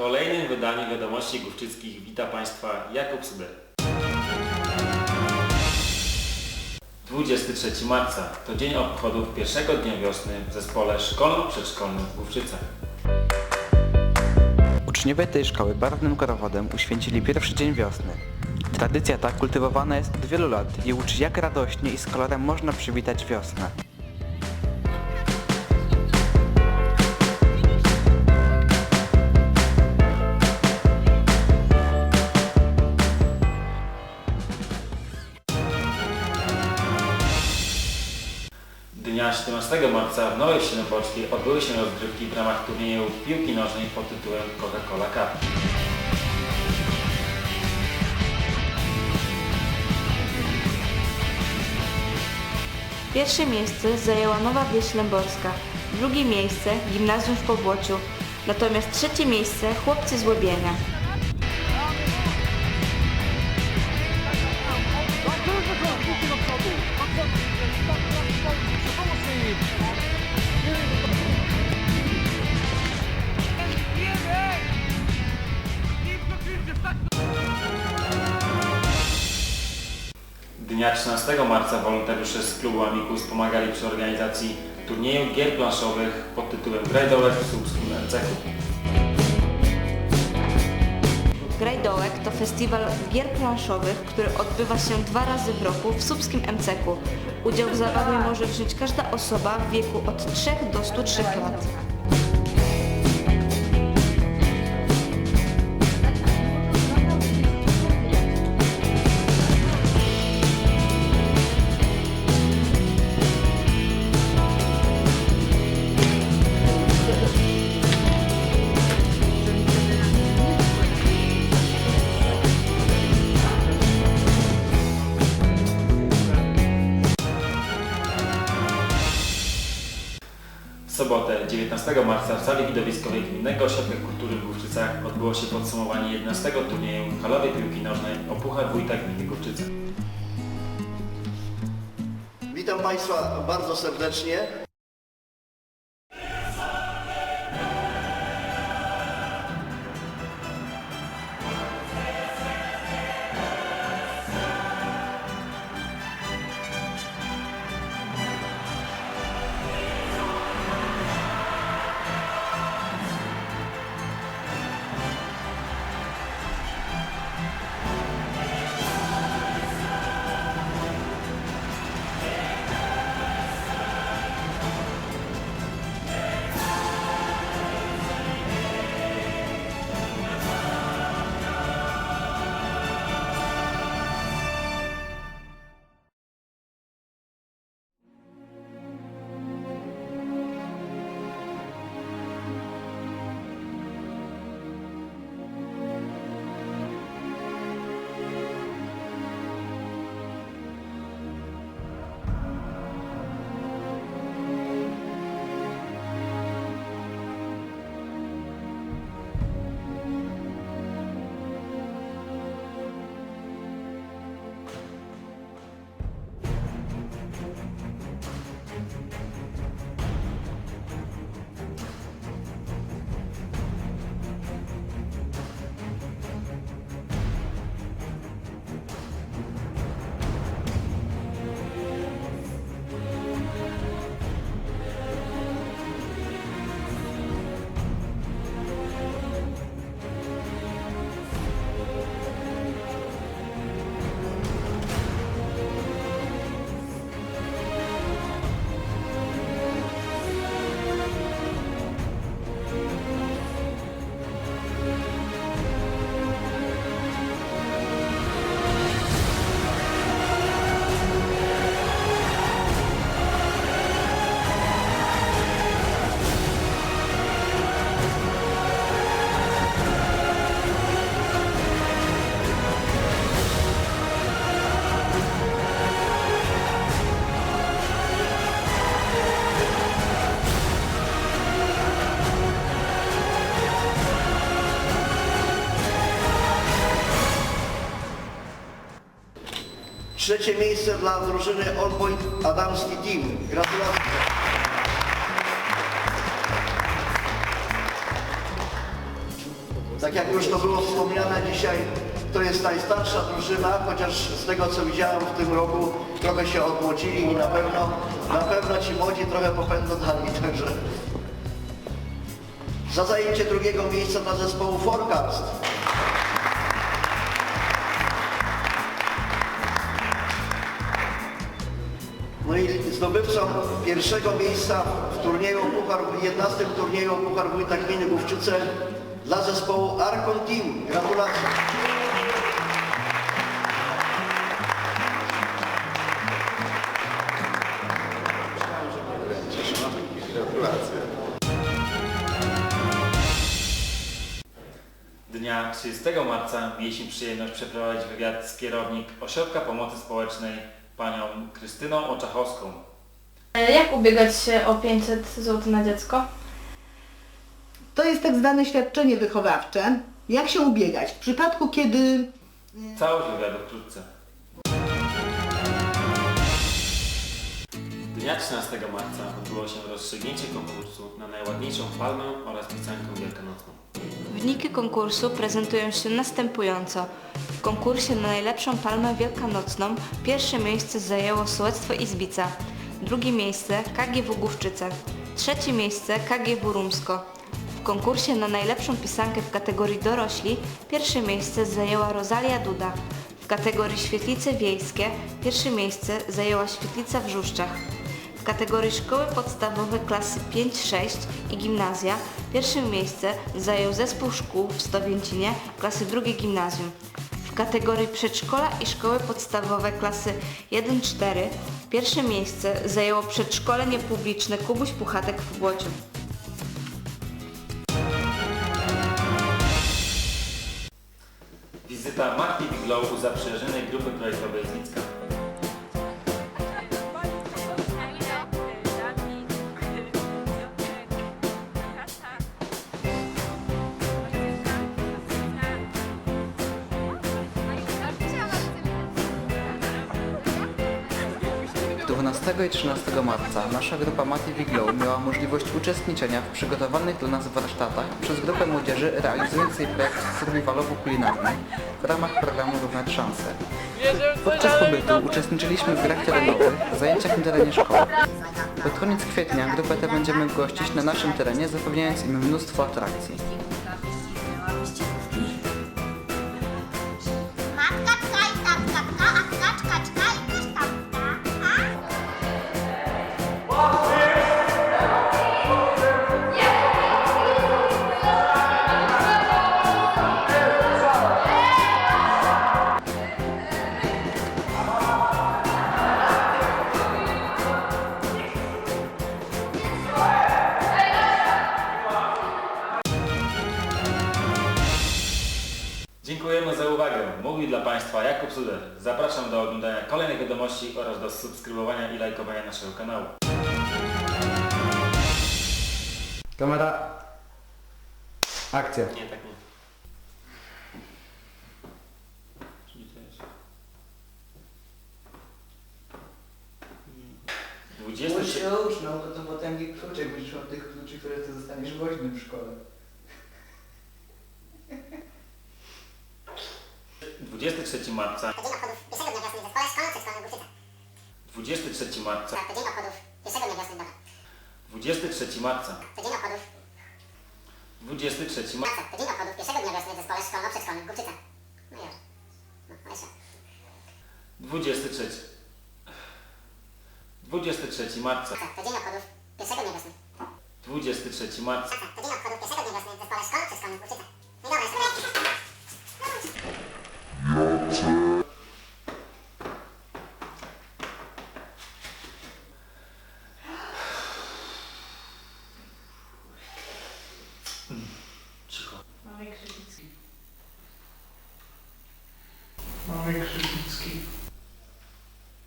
kolejnym wydaniu Wiadomości Główczyckich wita Państwa Jakub Syder. 23 marca to dzień obchodów pierwszego dnia wiosny w zespole szkolno-przedszkolnym w Główczycach. Uczniowie tej szkoły barwnym korowodem uświęcili pierwszy dzień wiosny. Tradycja ta kultywowana jest od wielu lat i uczy jak radośnie i z kolorem można przywitać wiosnę. Dnia 17 marca w Nowej Silnopolskiej odbyły się rozgrywki w ramach turnieju piłki nożnej pod tytułem Coca-Cola Cup. Pierwsze miejsce zajęła Nowa Wieś Lęborska, drugie miejsce Gimnazjum w Pobłociu, natomiast trzecie miejsce Chłopcy z Łybienia. Dnia 13 marca wolontariusze z klubu Amicus pomagali przy organizacji turnieju gier planszowych pod tytułem Grajdołek w Słupskim MCK. Grajdołek to festiwal gier planszowych, który odbywa się dwa razy w roku w Słupskim MCK-u. Udział w zabawie może wziąć każda osoba w wieku od 3 do 103 lat. Sobotę 19 marca w sali widowiskowej Gminnego Ośrodka Kultury w Główczycach odbyło się podsumowanie 11 turnieju halowej piłki nożnej Opucha Wójta Gminy Główczyce. Witam Państwa bardzo serdecznie. Trzecie miejsce dla drużyny Point Adamski Team. Gratulacje. Tak jak już to było wspomniane dzisiaj, to jest najstarsza drużyna, chociaż z tego co widziałem w tym roku trochę się odmłodzili i na pewno, na pewno ci młodzi trochę popędzą dalej, także za zajęcie drugiego miejsca dla zespołu Forecast. Zdobywcą pierwszego miejsca w turnieju Puchar, 11 turnieju Puchar Wójta Gminy Główczyce dla zespołu Arkon Team. Gratulacje. Dnia 30 marca mieliśmy przyjemność przeprowadzić wywiad z kierownik Ośrodka Pomocy Społecznej panią Krystyną Oczachowską. E, Jak ubiegać się o 500 zł na dziecko? To jest tak zwane świadczenie wychowawcze. Jak się ubiegać? W przypadku, kiedy Całość wywiadu wkrótce. Dnia 13 marca odbyło się rozstrzygnięcie konkursu na najładniejszą palmę oraz pisankę wielkanocną. Wyniki konkursu prezentują się następująco. W konkursie na najlepszą palmę wielkanocną pierwsze miejsce zajęło Sołectwo Izbica, drugie miejsce KGW Główczyce, trzecie miejsce KGW Rumsko. W konkursie na najlepszą pisankę w kategorii dorośli pierwsze miejsce zajęła Rozalia Duda. W kategorii świetlice wiejskie pierwsze miejsce zajęła Świetlica w Żuszczach. W kategorii szkoły podstawowe klasy 5-6 i gimnazja pierwsze miejsce zajął zespół szkół w Stowięcinie klasy drugie gimnazjum. Kategorii przedszkola i szkoły podstawowe klasy 1-4 pierwsze miejsce zajęło przedszkole niepubliczne Kubuś Puchatek w Błociu. Wizyta Marty Biglow u zaprzyjaźnionej grupy projektowej z 12 i 13 marca nasza grupa Mati Wiglow miała możliwość uczestniczenia w przygotowanych dla nas warsztatach przez grupę młodzieży realizującej projekt survivalowo-kulinarny w ramach programu Równać Szanse. Podczas pobytu uczestniczyliśmy w grach terenowych, zajęciach na terenie szkoły. Pod koniec kwietnia grupę tę będziemy gościć na naszym terenie, zapewniając im mnóstwo atrakcji. Zapraszam do oglądania kolejnych wiadomości oraz do subskrybowania i lajkowania naszego kanału. Kamera. Akcja. Nie, tak nie. Dwudziesty się uczną, to, to potem kluczek będziesz od tych kluczy, które ty zostaniesz woźny w szkole. 23 marca. To dzień obchodów pierwszego dnia wiosny w zespole szkolno-przedszkolnym Główczyca. 23 marca. To dzień obchodów pierwszego dnia wiosny dobra. 23 marca. To dzień obchodów 23 marca. To dzień obchodów pierwszego dnia wiosny w zespole szkolno-przedszkolnym. No już. No, jeszcze. 23. 23 marca. Marca. To dzień obchodów pierwszego dnia wiosny. 23 marca. To dzień obchodów pierwszego dnia wiosny w zespole szkolno-przedszkolnym. No i dobra. Cicho.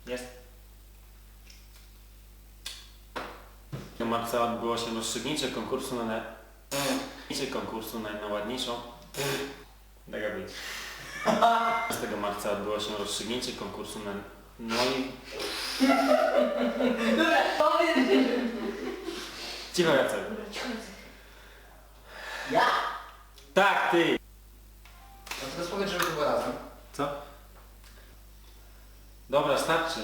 Jest. Marca odbyło się rozstrzygnięcie konkursu na, rozstrzygnięcie konkursu na najładniejszą... Tak jak być. 15 marca odbyło się rozstrzygnięcie konkursu na... No i... Cicho Jacek. Ja? Tak, ty! No to powiedz, żeby to było razem. Co? Dobra, starczy.